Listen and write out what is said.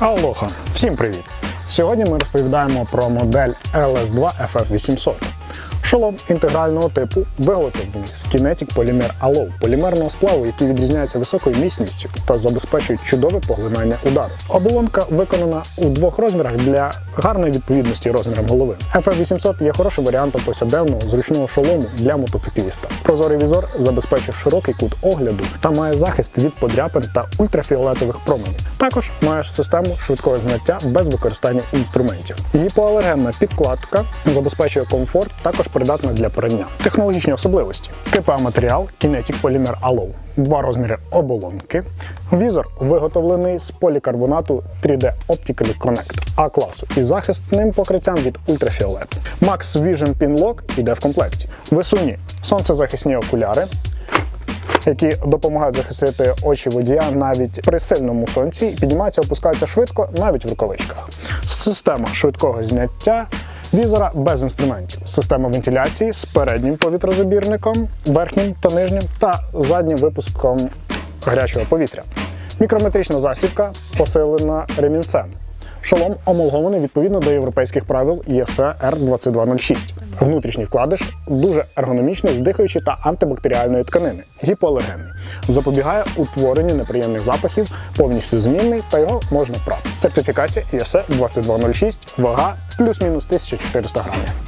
Алоха, всім привіт! Сьогодні ми розповідаємо про модель LS2 FF800. Шолом інтегрального типу виготовлений з Kinetic Polymer Alloy полімерного сплаву, який відрізняється високою міцністю та забезпечує чудове поглинання удару. Оболонка виконана у двох розмірах для гарної відповідності розмірам голови. FF800 є хорошим варіантом повсякденного зручного шолому для мотоцикліста. Прозорий візор забезпечує широкий кут огляду та має захист від подряпин та ультрафіолетових променів. Також має систему швидкого зняття без використання інструментів. Гіпоалергенна підкладка забезпечує комфорт, також придатна для прання. Технологічні особливості: КПА матеріал Kinetic Polymer Alloy. Два розміри оболонки. Візор виготовлений з полікарбонату 3D Optically Connect А класу із захисним покриттям від ультрафіолету. Max Vision Pin Lock іде в комплекті. Висунні сонцезахисні окуляри, які допомагають захистити очі водія навіть при сильному сонці, і піднімаються, опускаються швидко, навіть в рукавичках. Система швидкого зняття. Візора без інструментів, система вентиляції з переднім повітрозабірником, верхнім та нижнім та заднім випуском гарячого повітря. Мікрометрична застібка посилена ремінцем. Шолом омолгований відповідно до європейських правил ЄСЕ R2206. Внутрішній вкладиш дуже ергономічний, здихаючий та антибактеріальної тканини, гіпоалергенний. Запобігає утворенню неприємних запахів, повністю змінний та його можна прати. Сертифікація ЄСЕ 2206, вага плюс-мінус 1400 грамів.